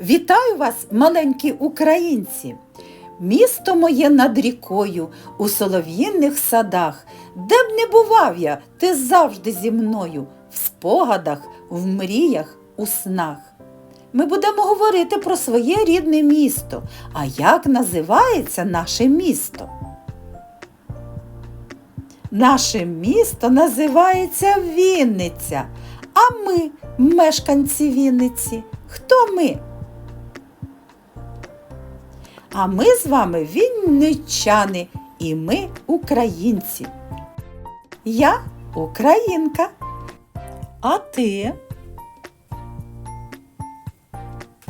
Вітаю вас, маленькі українці! Місто моє над рікою, у солов'їнних садах, де б не бував я, ти завжди зі мною, в спогадах, в мріях, у снах. Ми будемо говорити про своє рідне місто. А як називається наше місто? Наше місто називається Вінниця. А ми, мешканці Вінниці, хто ми? А ми з вами вінничани і ми українці. Я українка. А ти?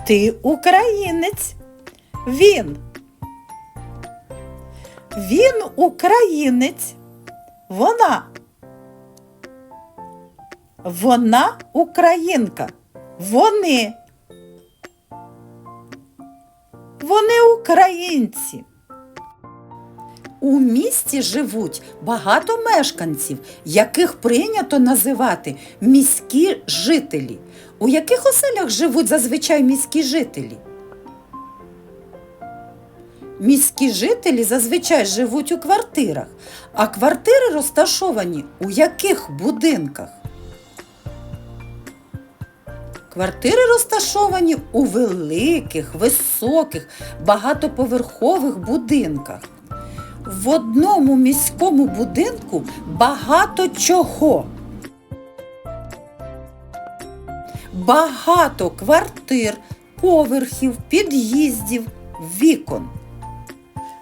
Ти українець. Він. Він українець. Вона. Вона українка. Вони. Вони українці. У місті живуть багато мешканців, яких прийнято називати міські жителі. У яких оселях живуть зазвичай міські жителі? Міські жителі зазвичай живуть у квартирах, а квартири розташовані у яких будинках? Квартири розташовані у великих, високих, багатоповерхових будинках. В одному міському будинку багато чого. Багато квартир, поверхів, під'їздів, вікон.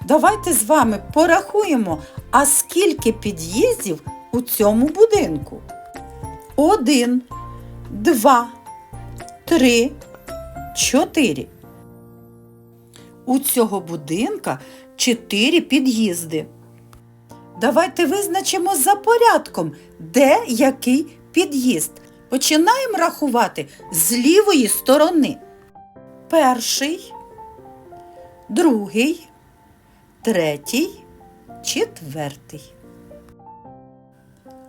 Давайте з вами порахуємо, а скільки під'їздів у цьому будинку. Один, два, три, чотири. У цього будинка чотири під'їзди. Давайте визначимо за порядком, де який під'їзд. Починаємо рахувати з лівої сторони. Перший, другий, третій, четвертий.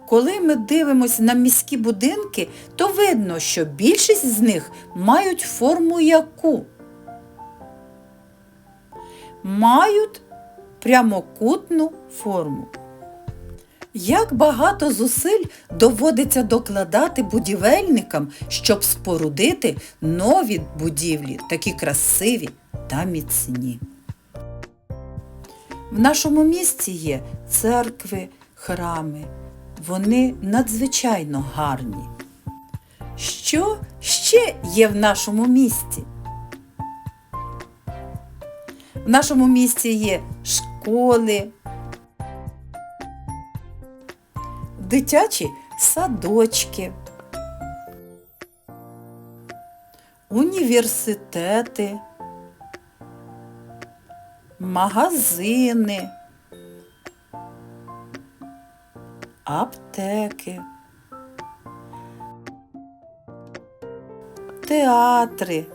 Коли ми дивимося на міські будинки, то видно, що більшість з них мають форму яку? Мають прямокутну форму. Як багато зусиль доводиться докладати будівельникам, щоб спорудити нові будівлі, такі красиві та міцні. В нашому місті є церкви, храми. Вони надзвичайно гарні. Що ще є в нашому місті? В нашому місті є школи, дитячі садочки, університети, магазини, аптеки, театри,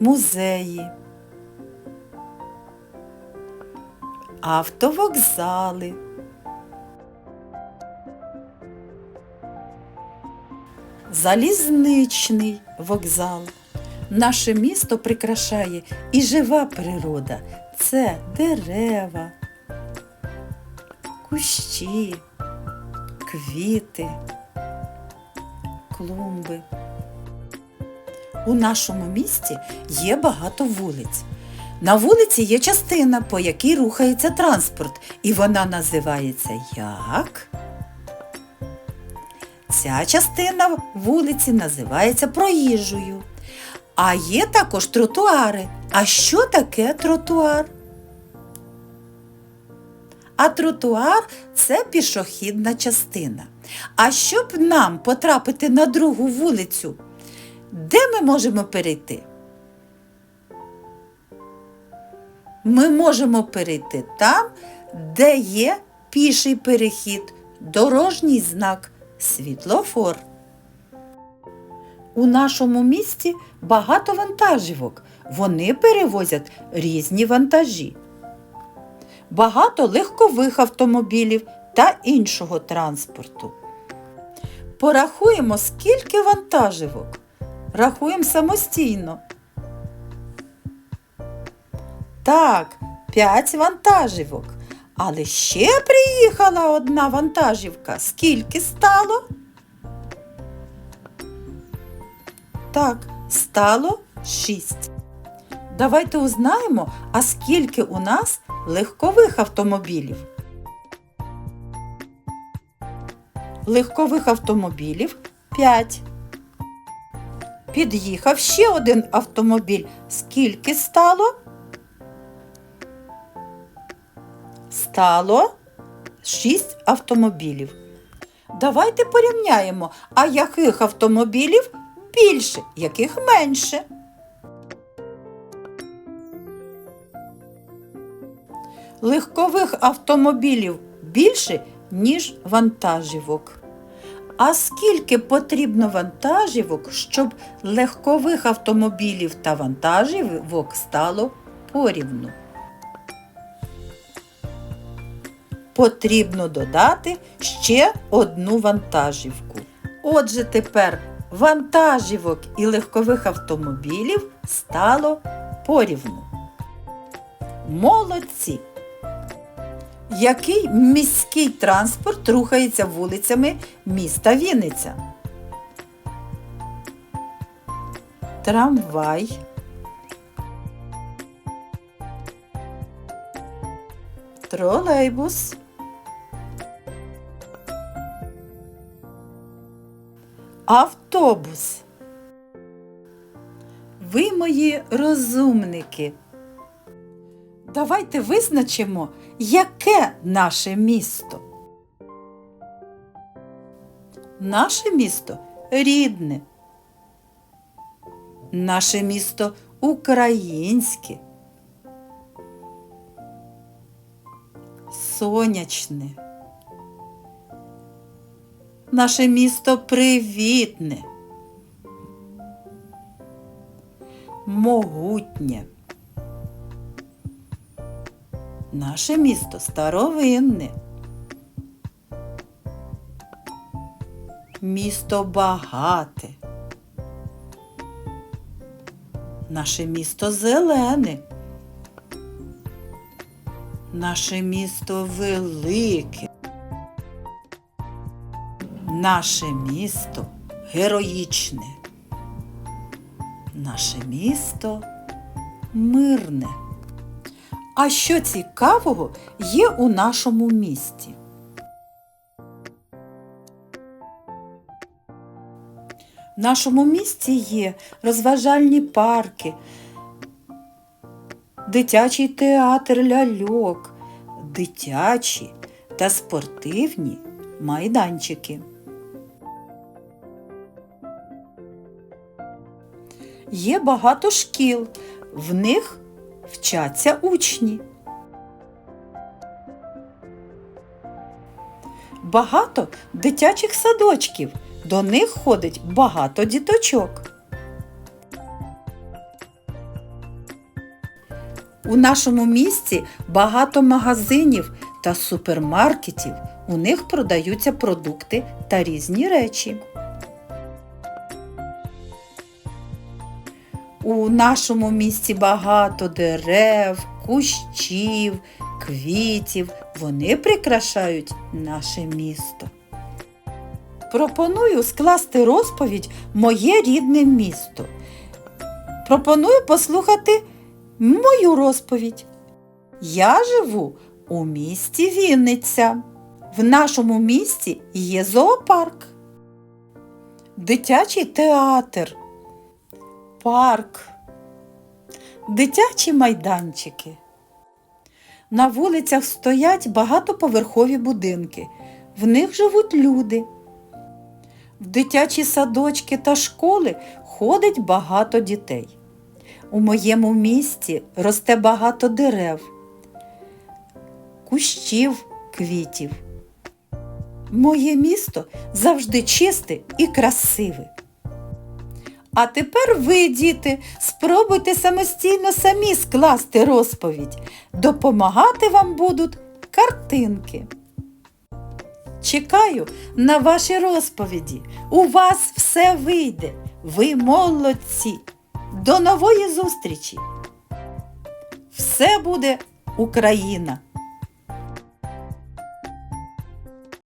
музеї. автовокзали. Залізничний вокзал. Наше місто прикрашає і жива природа. Це дерева, кущі, квіти, клумби. У нашому місті є багато вулиць. На вулиці є частина, по якій рухається транспорт, і вона називається як? Ця частина вулиці називається проїжджою. А є також тротуари. А що таке тротуар? А тротуар це пішохідна частина. А щоб нам потрапити на другу вулицю, де ми можемо перейти? ми можемо перейти там, де є піший перехід, дорожній знак, світлофор. У нашому місті багато вантажівок. Вони перевозять різні вантажі. Багато легкових автомобілів та іншого транспорту. порахуємо, скільки вантажівок. Рахуємо самостійно. Так, 5 вантажівок. Але ще приїхала одна вантажівка. Скільки стало? Так, стало 6. Давайте узнаємо, а скільки у нас легкових автомобілів. Легкових автомобілів 5. Під'їхав ще один автомобіль. Скільки стало? Стало 6 автомобілів. Давайте порівняємо, а яких автомобілів більше, яких менше. Легкових автомобілів більше, ніж вантажівок. А скільки потрібно вантажівок, щоб легкових автомобілів та вантажівок стало порівну? Потрібно додати ще одну вантажівку. Отже, тепер вантажівок і легкових автомобілів стало порівну. Молодці! Який міський транспорт рухається вулицями міста Вінниця? Трамвай. Тролейбус. Автобус. Ви мої розумники. Давайте визначимо, яке наше місто. Наше місто рідне. Наше місто українське. Сонячне. Наше місто привітне. Могутнє. Наше місто старовинне. Місто багате. Наше місто зелене. Наше місто велике. Наше місто героїчне. Наше місто мирне. А що цікавого є у нашому місті? В нашому місті є розважальні парки, дитячий театр ляльок, дитячі та спортивні майданчики. Є багато шкіл, в них вчаться учні. Багато дитячих садочків, до них ходить багато діточок. У нашому місті багато магазинів та супермаркетів. У них продаються продукти та різні речі. У нашому місті багато дерев, кущів, квітів. Вони прикрашають наше місто. Пропоную скласти розповідь Моє рідне місто. Пропоную послухати мою розповідь. Я живу у місті Вінниця. В нашому місті є зоопарк, дитячий театр парк, дитячі майданчики. На вулицях стоять багатоповерхові будинки. В них живуть люди. В дитячі садочки та школи ходить багато дітей. У моєму місті росте багато дерев, кущів, квітів. Моє місто завжди чисте і красиве. А тепер ви, діти, спробуйте самостійно самі скласти розповідь. Допомагати вам будуть картинки. Чекаю на ваші розповіді. У вас все вийде. Ви молодці. До нової зустрічі! Все буде Україна!